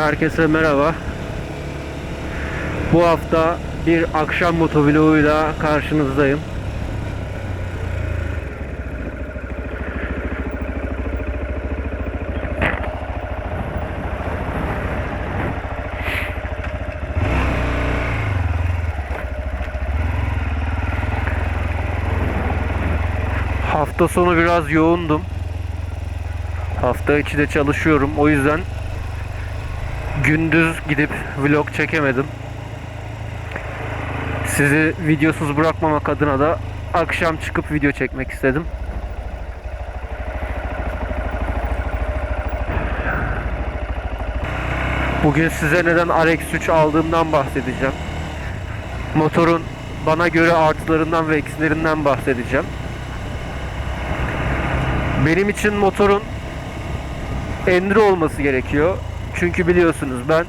Herkese merhaba. Bu hafta bir akşam motovloguyla karşınızdayım. Hafta sonu biraz yoğundum. Hafta içi de çalışıyorum. O yüzden gündüz gidip vlog çekemedim. Sizi videosuz bırakmamak adına da akşam çıkıp video çekmek istedim. Bugün size neden RX3 aldığımdan bahsedeceğim. Motorun bana göre artılarından ve eksilerinden bahsedeceğim. Benim için motorun enduro olması gerekiyor. Çünkü biliyorsunuz ben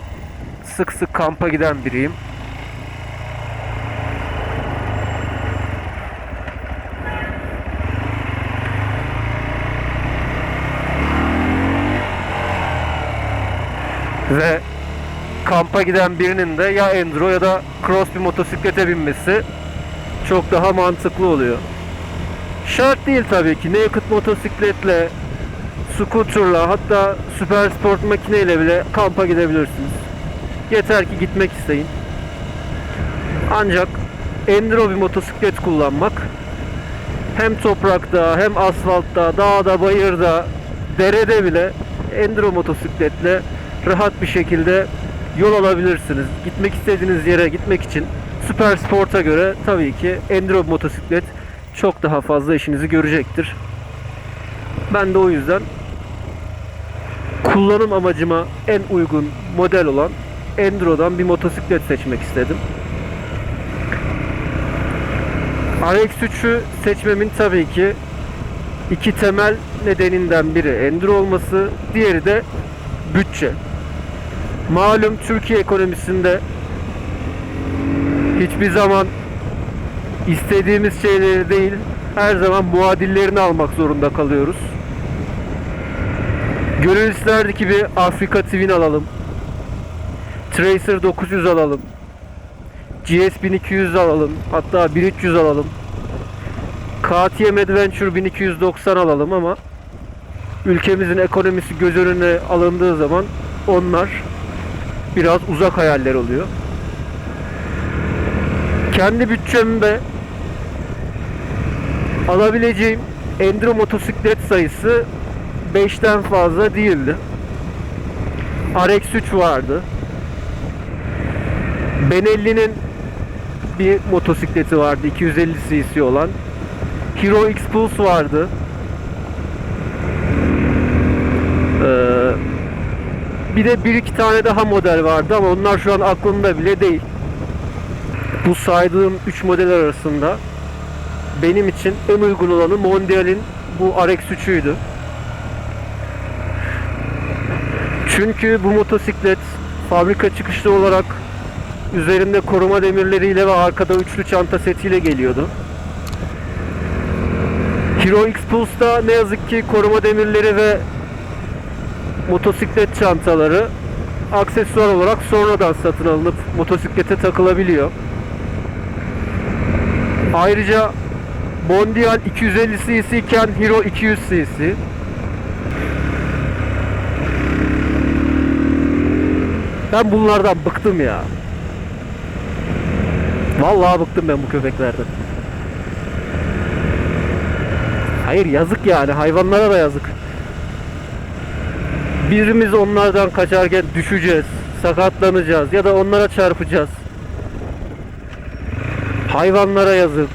sık sık kampa giden biriyim. Ve kampa giden birinin de ya enduro ya da cross bir motosiklete binmesi çok daha mantıklı oluyor. Şart değil tabii ki. Naked motosikletle, scooterla hatta süper sport makineyle bile kampa gidebilirsiniz. Yeter ki gitmek isteyin. Ancak enduro bir motosiklet kullanmak hem toprakta hem asfaltta, dağda, bayırda, derede bile enduro motosikletle rahat bir şekilde yol alabilirsiniz. Gitmek istediğiniz yere gitmek için süper sporta göre tabii ki enduro motosiklet çok daha fazla işinizi görecektir. Ben de o yüzden kullanım amacıma en uygun model olan Enduro'dan bir motosiklet seçmek istedim. RX3'ü seçmemin tabii ki iki temel nedeninden biri Enduro olması, diğeri de bütçe. Malum Türkiye ekonomisinde hiçbir zaman istediğimiz şeyleri değil, her zaman muadillerini almak zorunda kalıyoruz. Gönül isterdi ki bir Afrika Twin alalım. Tracer 900 alalım. GS 1200 alalım. Hatta 1300 alalım. KTM Adventure 1290 alalım ama ülkemizin ekonomisi göz önüne alındığı zaman onlar biraz uzak hayaller oluyor. Kendi bütçemde alabileceğim enduro motosiklet sayısı 5'ten fazla değildi. RX3 vardı. Benelli'nin bir motosikleti vardı 250 cc olan. Hero X Pulse vardı. Ee, bir de bir iki tane daha model vardı ama onlar şu an aklımda bile değil. Bu saydığım 3 model arasında benim için en uygun olanı Mondial'in bu RX3'üydü. Çünkü bu motosiklet fabrika çıkışlı olarak üzerinde koruma demirleriyle ve arkada üçlü çanta setiyle geliyordu. Hero X Pulse'da ne yazık ki koruma demirleri ve motosiklet çantaları aksesuar olarak sonradan satın alınıp motosiklete takılabiliyor. Ayrıca Mondial 250 cc iken Hero 200 cc. Ben bunlardan bıktım ya. Vallahi bıktım ben bu köpeklerden. Hayır yazık yani hayvanlara da yazık. Birimiz onlardan kaçarken düşeceğiz, sakatlanacağız ya da onlara çarpacağız. Hayvanlara yazık,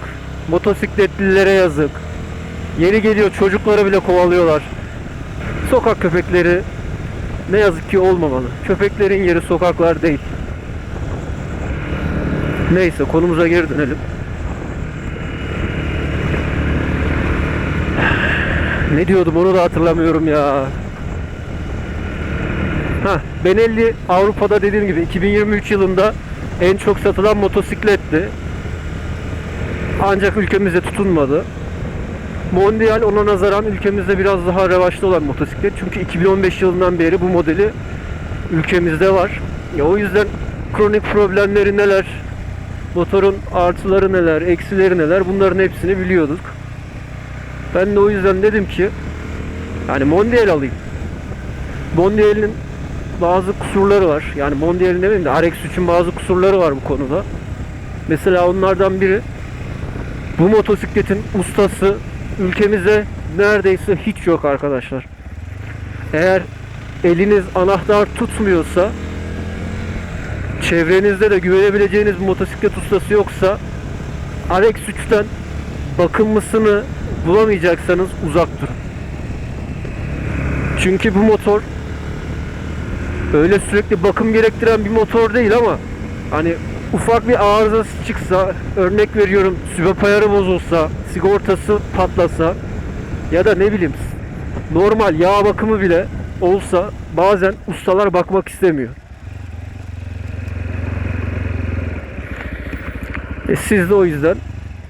motosikletlilere yazık. Yeri geliyor çocukları bile kovalıyorlar. Sokak köpekleri ne yazık ki olmamalı. Köpeklerin yeri sokaklar değil. Neyse konumuza geri dönelim. Ne diyordum onu da hatırlamıyorum ya. Ha, Benelli Avrupa'da dediğim gibi 2023 yılında en çok satılan motosikletti. Ancak ülkemizde tutunmadı. Mondial ona nazaran ülkemizde biraz daha revaçta olan motosiklet. Çünkü 2015 yılından beri bu modeli ülkemizde var. Ya o yüzden kronik problemleri neler, motorun artıları neler, eksileri neler bunların hepsini biliyorduk. Ben de o yüzden dedim ki yani Mondial alayım. Mondial'in bazı kusurları var. Yani Mondial'in demeyeyim de RX3'ün bazı kusurları var bu konuda. Mesela onlardan biri bu motosikletin ustası ülkemizde neredeyse hiç yok arkadaşlar. Eğer eliniz anahtar tutmuyorsa çevrenizde de güvenebileceğiniz bir motosiklet ustası yoksa RX3'ten bakımlısını bulamayacaksanız uzak durun. Çünkü bu motor öyle sürekli bakım gerektiren bir motor değil ama hani ufak bir arızası çıksa örnek veriyorum sübap ayarı bozulsa sigortası patlasa ya da ne bileyim normal yağ bakımı bile olsa bazen ustalar bakmak istemiyor. E siz de o yüzden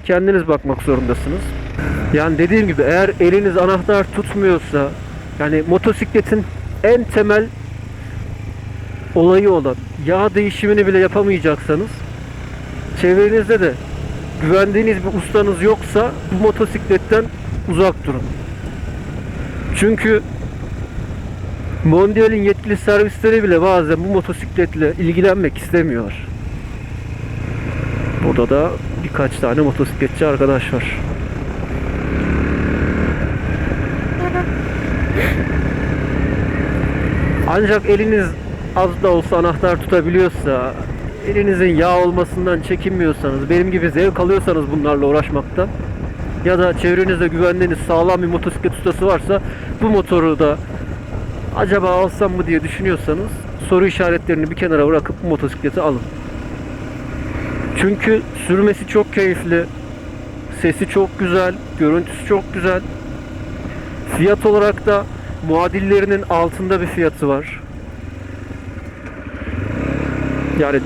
kendiniz bakmak zorundasınız. Yani dediğim gibi eğer eliniz anahtar tutmuyorsa yani motosikletin en temel olayı olan yağ değişimini bile yapamayacaksanız çevrenizde de güvendiğiniz bir ustanız yoksa bu motosikletten uzak durun. Çünkü Mondial'in yetkili servisleri bile bazen bu motosikletle ilgilenmek istemiyorlar. Burada da birkaç tane motosikletçi arkadaş var. Ancak eliniz az da olsa anahtar tutabiliyorsa, elinizin yağ olmasından çekinmiyorsanız, benim gibi zevk alıyorsanız bunlarla uğraşmaktan ya da çevrenizde güvendiğiniz sağlam bir motosiklet ustası varsa bu motoru da acaba alsam mı diye düşünüyorsanız soru işaretlerini bir kenara bırakıp bu motosikleti alın. Çünkü sürmesi çok keyifli, sesi çok güzel, görüntüsü çok güzel. Fiyat olarak da muadillerinin altında bir fiyatı var. Yani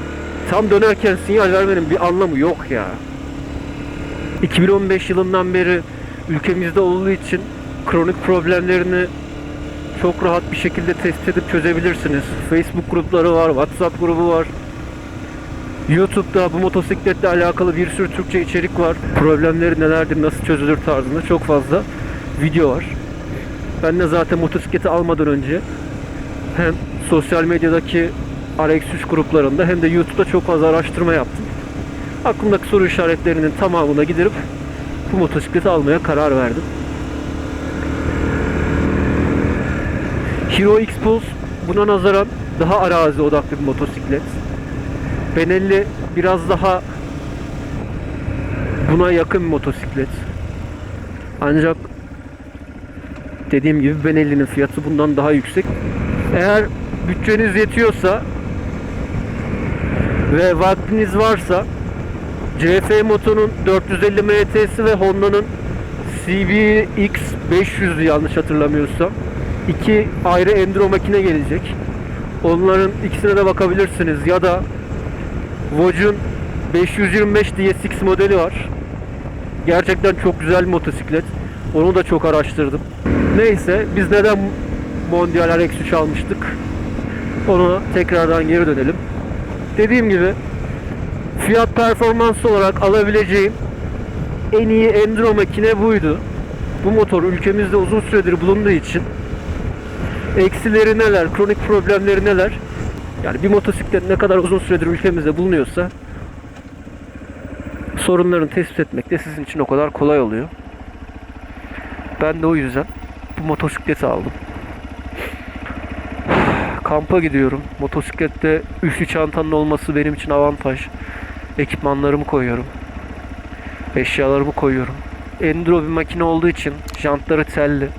tam dönerken sinyal vermenin bir anlamı yok ya. 2015 yılından beri ülkemizde olduğu için kronik problemlerini çok rahat bir şekilde tespit edip çözebilirsiniz. Facebook grupları var, WhatsApp grubu var. YouTube'da bu motosikletle alakalı bir sürü Türkçe içerik var. Problemleri nelerdir, nasıl çözülür tarzında çok fazla video var. Ben de zaten motosikleti almadan önce hem sosyal medyadaki RX3 gruplarında hem de YouTube'da çok fazla araştırma yaptım. Aklımdaki soru işaretlerinin tamamına giderip bu motosikleti almaya karar verdim. Hero X Pulse buna nazaran daha arazi odaklı bir motosiklet. Benelli biraz daha buna yakın bir motosiklet. Ancak dediğim gibi Benelli'nin fiyatı bundan daha yüksek. Eğer bütçeniz yetiyorsa ve vaktiniz varsa CF Moto'nun 450 MT'si ve Honda'nın CBX 500'ü yanlış hatırlamıyorsam iki ayrı enduro makine gelecek. Onların ikisine de bakabilirsiniz ya da Vogue'un 525 DSX modeli var. Gerçekten çok güzel bir motosiklet. Onu da çok araştırdım. Neyse biz neden Mondial RX3 almıştık? Ona tekrardan geri dönelim. Dediğim gibi fiyat performans olarak alabileceğim en iyi enduro makine buydu. Bu motor ülkemizde uzun süredir bulunduğu için eksileri neler, kronik problemleri neler? Yani bir motosiklet ne kadar uzun süredir ülkemizde bulunuyorsa sorunlarını tespit etmek de sizin için o kadar kolay oluyor. Ben de o yüzden bu motosikleti aldım. Kampa gidiyorum. Motosiklette üçlü çantanın olması benim için avantaj. Ekipmanlarımı koyuyorum. Eşyalarımı koyuyorum. Enduro bir makine olduğu için jantları telli.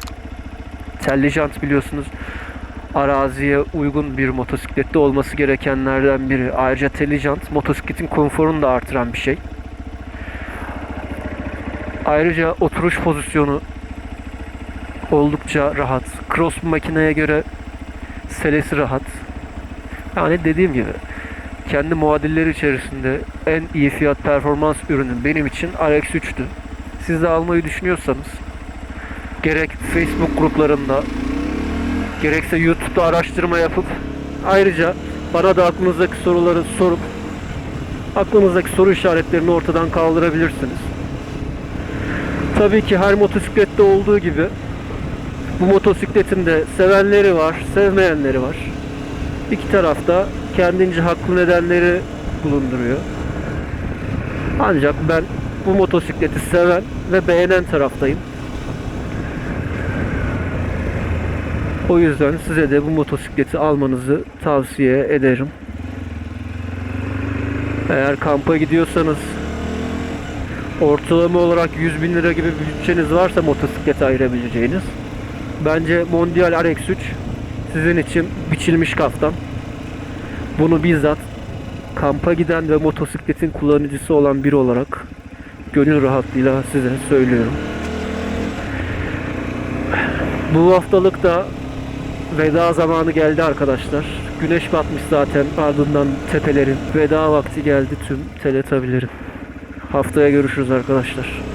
Telli jant biliyorsunuz araziye uygun bir motosiklette olması gerekenlerden biri. Ayrıca telli jant motosikletin konforunu da artıran bir şey. Ayrıca oturuş pozisyonu oldukça rahat. Cross makineye göre selesi rahat. Yani dediğim gibi kendi muadilleri içerisinde en iyi fiyat performans ürünü benim için RX3'tü. Siz de almayı düşünüyorsanız gerek Facebook gruplarında gerekse YouTube'da araştırma yapıp Ayrıca bana da aklınızdaki soruları sorup aklınızdaki soru işaretlerini ortadan kaldırabilirsiniz. Tabii ki her motosiklette olduğu gibi bu motosikletin de sevenleri var, sevmeyenleri var. İki tarafta kendince haklı nedenleri bulunduruyor. Ancak ben bu motosikleti seven ve beğenen taraftayım. O yüzden size de bu motosikleti almanızı tavsiye ederim. Eğer kampa gidiyorsanız ortalama olarak 100 bin lira gibi bir bütçeniz varsa motosiklete ayırabileceğiniz bence Mondial RX-3 sizin için biçilmiş kaftan. Bunu bizzat kampa giden ve motosikletin kullanıcısı olan biri olarak gönül rahatlığıyla size söylüyorum. Bu haftalık da veda zamanı geldi arkadaşlar. Güneş batmış zaten ardından tepelerin. Veda vakti geldi tüm teletabilerin. Haftaya görüşürüz arkadaşlar.